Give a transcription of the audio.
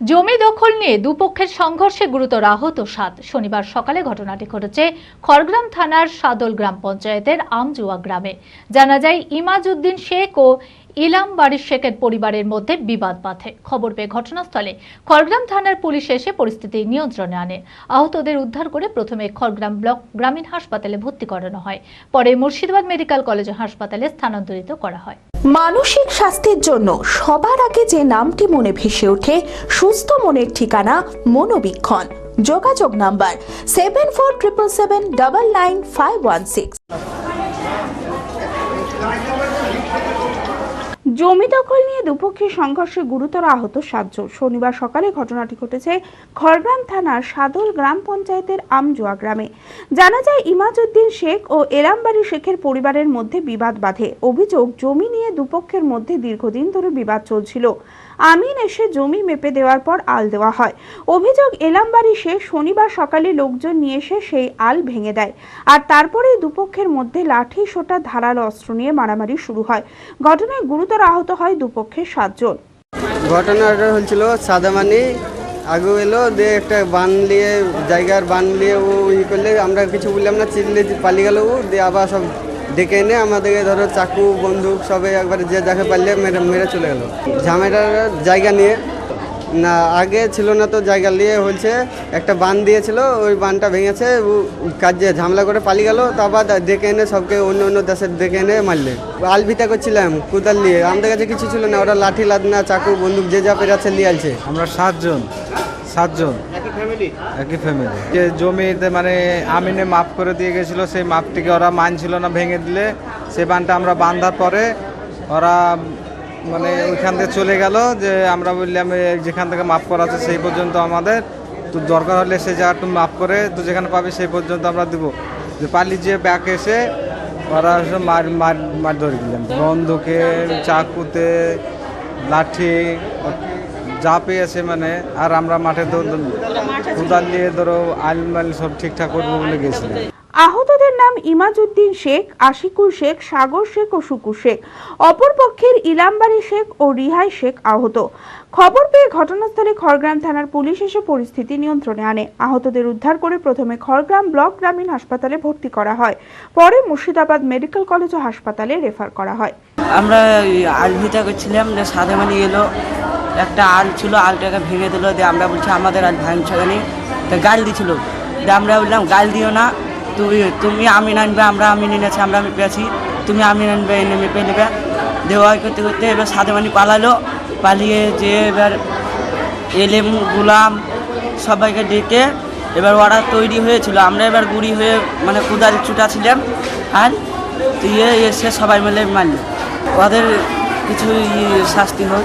জমি দখল নিয়ে দুপক্ষের সংঘর্ষে গুরুতর আহত সাত। শনিবার সকালে ঘটনাটি ঘটেছে খড়গ্রাম থানার সাদল গ্রাম পঞ্চায়েতের আমজুয়া গ্রামে। জানা যায়, ইমাজউদ্দিন শেখ ও ইলাম বাড়ির শেখের পরিবারের মধ্যে বিবাদ বাঁধে। খবর পেয়ে ঘটনাস্থলে খড়গ্রাম থানার পুলিশ এসে পরিস্থিতি নিয়ন্ত্রণে আনে। আহতদের উদ্ধার করে প্রথমে খড়গ্রাম ব্লক গ্রামীণ হাসপাতালে ভর্তি করানো হয়। পরে মুর্শিদাবাদ মেডিকেল কলেজ হাসপাতালে স্থানান্তরিত করা হয়। মানসিক স্বাস্থ্যের জন্য সবার আগে যে নামটি মনে ভেসে ওঠে, সুস্থ মনের ঠিকানা মনোবীক্ষণ। যোগাযোগ number seven four triple seven double nine five one six জমি দখল নিয়ে দুপক্ষের সংঘর্ষে গুরুতর আহত সাতজন। শনিবার সকালে ঘটনাটি ঘটেছে খড়গ্রাম থানার সাদল গ্রাম পঞ্চায়েতের আমজোয়া গ্রামে। জানা যায়, ইমাজউদ্দিন শেখ ও এরামবাড়ি শেখের পরিবারের মধ্যে বিবাদ বাধে। অভিযোগ, জমি নিয়ে দুপক্ষের মধ্যে দীর্ঘদিন ধরে বিবাদ চলছিল। আমিন এসে জমি মেপে দেওয়ার পর আল দেওয়া হয়। অভিযোগ এলামবাড়ি শেখ শনিবার সকালে লোকজন নিয়ে এসে সেই আল ভেঙে দেয়। আর তারপরেই দুপক্ষের মধ্যে লাঠি সোটা ধারালো অস্ত্র নিয়ে মারামারি শুরু হয়। ঘটনায় গুরুতর আহত হয় দুপক্ষের সাতজন। ঘটনাটা হয়েছিল সাদামানি। আগে এলো, দিয়ে একটা বান নিয়ে, জায়গার বান নিয়ে ও ই করলে আমরা কিছু বললাম না, চিল্লে পালিয়ে গেল ও, দিয়ে আবার সব ডেকে এনে আমাদেরকে ধরো চাকু, বন্দুক সবে একবারে যে যাকে পারলে মেরে মেরে চলে গেলো। ঝামেলার জায়গা নিয়ে, না, আগে ছিল না তো জায়গা নিয়ে হয়েছে, একটা বান দিয়েছিল, ওই বানটা ভেঙেছে কাজে ঝামেলা করে পালিয়ে গেল, তারপর ডেকে এনে সবকে অন্য অন্য দেশের ডেকে এনে মারলে। আলবিতা করছিলাম, কুদাল নিয়ে, আমাদের কাছে কিছু ছিল না, ওরা লাঠি, লাদনা, চাকু, বন্দুক, যে যা পেরাচ্ছে নিয়ে আলছে আমরা সাতজন সাতজন। একই ফ্যামিলি যে জমিতে মানে আমিনে মাপ করে দিয়ে গেছিল, সেই মাপটিকে ওরা মানছিল না, ভেঙে দিলে। সেই বানটা আমরা বাঁধার পরে ওরা মানে ওইখান থেকে চলে গেল যে আমরা বললাম যেখান থেকে মাপ করা আছে সেই পর্যন্ত আমাদের। তো দরকার হলে সে জায়গাটা মাপ করে তো যেখানে পাবি সেই পর্যন্ত আমরা দেবো। যে পালি যে ব্যাক এসে ওরা মার মার মার ধরে দিলাম বন্দুকে চাকুতে, লাঠি যা পেয়েছে মানে আর আমরা মাঠে কোদাল দিয়ে ধরো আল মাল সব ঠিকঠাক করব বলে গেছিলাম। আহতদের নাম ইমাজউদ্দিন শেখ আশিকুল শেখ সাগর শেখ ও শুকুর শেখ। অপরপক্ষের ইলামবাড়ি শেখ ও রিহাই শেখ আহত। খবর পেয়ে ঘটনাস্থলে খড়গ্রাম থানার পুলিশ এসে পরিস্থিতি নিয়ন্ত্রণে আনে। আহতদের উদ্ধার করে প্রথমে খড়গ্রাম ব্লক গ্রামীণ হাসপাতালে ভর্তি করা হয়। পরে মুর্শিদাবাদ মেডিকেল কলেজ ও হাসপাতালে রেফার করা হয়। আমরা ওই করছিলাম যে সাদে মানি এলো। একটা আল ছিল, আলটাকে ভেঙে দিল, দিয়ে আমরা বলছি, আমাদের আল ভাঙছে কেন? তো গাল দিছিল। দিয়ে আমরা বললাম, গাল দিও না, তুমি তুমি আমিন আনবে আমরা আমিন এনেছি আমরা আমি পেয়েছি তুমি আমিন আনবে এনে মেপে নেবে। দেওয়া করতে করতে এবার সাদে মানি পালালো, পালিয়ে যে এবার এলেম, গুলাম সবাইকে ডেকে এবার ওরা তৈরি হয়েছিল। আমরা এবার গুড়ি হয়ে মানে কোদাল ছিলাম আর দিয়ে এসে সবাই মিলে মারল। ওদের কিছু শাস্তি হোক।